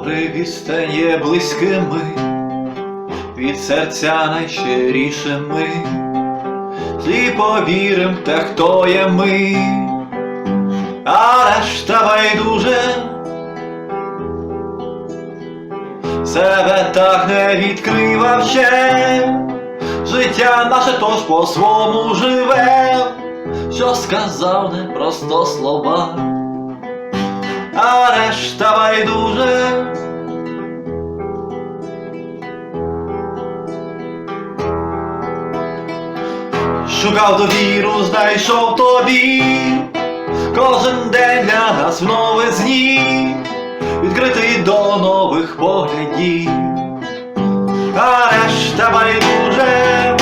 відстань є близькими, від серця найщирішими, і повірим те, хто є ми, а решта байдуже. Себе так не відкривав ще, життя наше тож по-свому живе, що сказав не просто слова, а решта байдуже. Шукав довіру, знайшов тобі, кожен день для нас в новизні, відкритий до нових поглядів, а решта байдуже.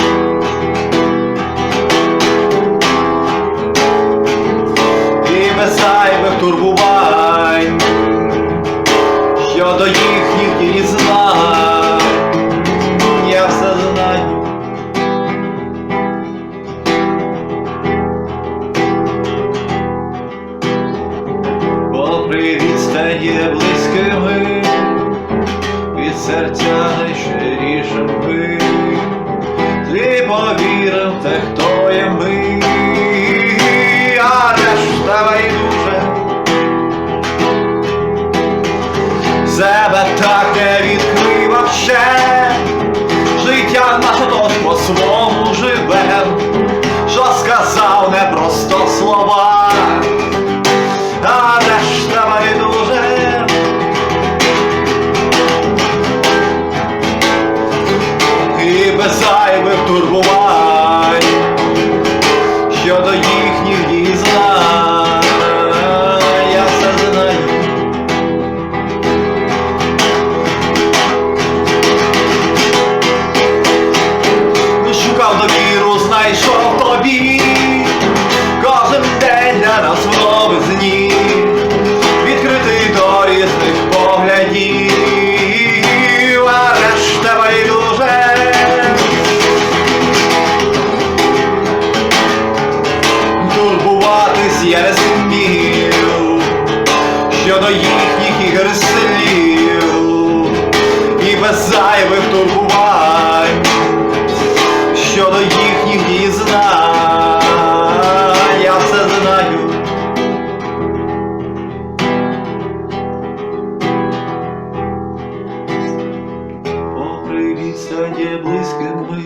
Щодо їхніх дізнань, я все знаю. Попри відстань є близькими, від серця найщирішими, ти повірив те, хто Себе так не відкривав ще, життя наше тож по-свому живе, що сказав не просто слова. А решта байдуже. І без зайвих турбувань щодо їхніх ігор слів і без зайвих турбувань щодо їхніх дізнань, я все знаю. Відстань є близькими,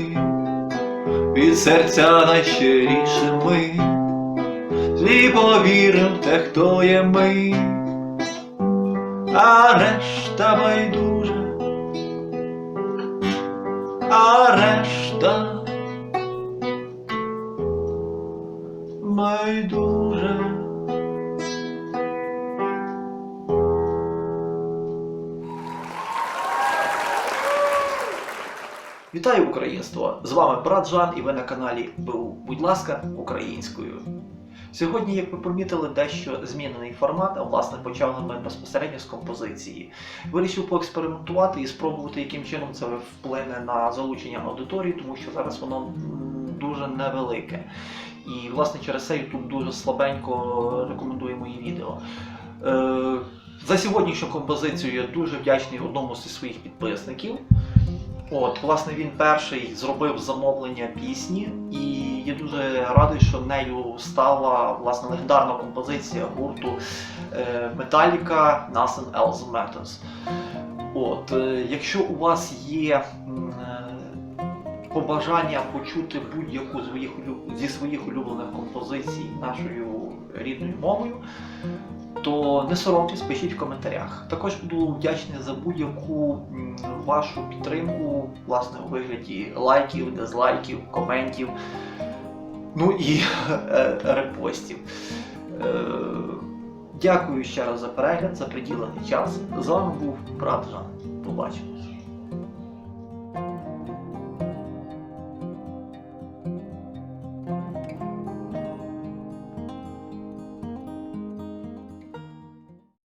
від серця найщирішими, і повірим те, хто є ми, а решта байдуже, а решта байдуже. Вітаю українство! З вами брат Жан і ви на каналі БУ. Будь ласка, українською. Сьогодні, як ви помітили, дещо змінений формат, а власне почали ми безпосередньо з композиції. Вирішив поекспериментувати і спробувати, яким чином це вплине на залучення аудиторії, тому що зараз воно дуже невелике. І власне через це YouTube дуже слабенько рекомендує мої відео. Е, за сьогоднішню композицію я дуже вдячний одному зі своїх підписників. От, власне, він перший зробив замовлення пісні, і я дуже радий, що нею стала власне легендарна композиція гурту е, Metallica Nothing Else Matters. От, е, якщо у вас є е, побажання почути будь-яку зі своїх улюблених композицій нашою рідною мовою, то не соромтесь, пишіть в коментарях. Також буду вдячний за будь-яку вашу підтримку, власне, у вигляді лайків, дизлайків, коментів, ну і е, репостів. Е, Дякую ще раз за перегляд, за приділений час. З вами був брат. Побачимось.